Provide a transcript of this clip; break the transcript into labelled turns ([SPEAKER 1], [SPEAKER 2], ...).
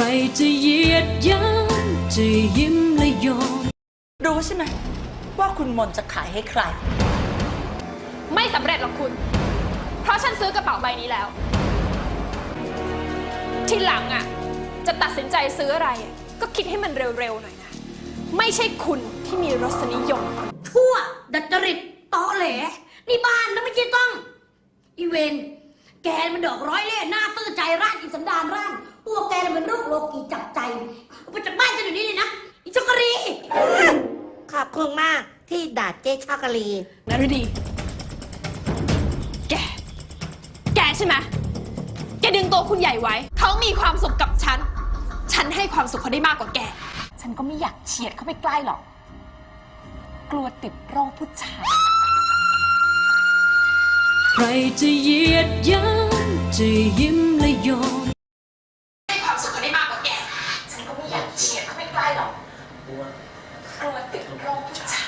[SPEAKER 1] รจะเหยียดยันจะยิ้มและยอม
[SPEAKER 2] รู้ใช่ไหมว่าคุณมนต์จะขายให้ใคร
[SPEAKER 3] ไม่สำเร็จหรอกคุณ เพราะฉันซื้อกระเป๋าใบนี้แล้ว ทีหลังอะ จะตัดสินใจซื้ออะไรอะก็คิดให้มันเร็วๆหน่อยนะ ไม่ใช่คุณที่มีรสนิยม
[SPEAKER 4] ทั่วดัดจริตตอแหล นี่บ้านนะไม่ใช่ต้อง อีเวน แกมันดอกร้อยเล่ห์หน้าตื้อใจร่านอีสันดานร่านพวกแกน่ะมันโรคโลกีจับใจเอาไปจากบ้านฉันเดี๋ยวนี้เลยนะอีช็อกโกแลต
[SPEAKER 5] ขอบคุณมากที่ด่าเจ๊ช็อกโกแลต
[SPEAKER 3] นารุดี แก แกใช่ไหมแกดึงตัวคุณใหญ่ไว้ เขามีความสุขกับฉัน ฉันให้ความสุขเขาได้มากกว่าแก ฉ
[SPEAKER 6] ันก็ไม่อยากเฉียดเข้าไปใกล
[SPEAKER 3] ้หรอก กลัวติดโรคผู้ชายใค
[SPEAKER 1] ใครจะเหยียดยันจะยิ้มและยอม
[SPEAKER 3] ให้ความสุขเขาได้มากกว่าแก ฉันก็ไม่อยากเฉียดเขไม่ไกลหรอก กลัวติดโรคผู้ชาย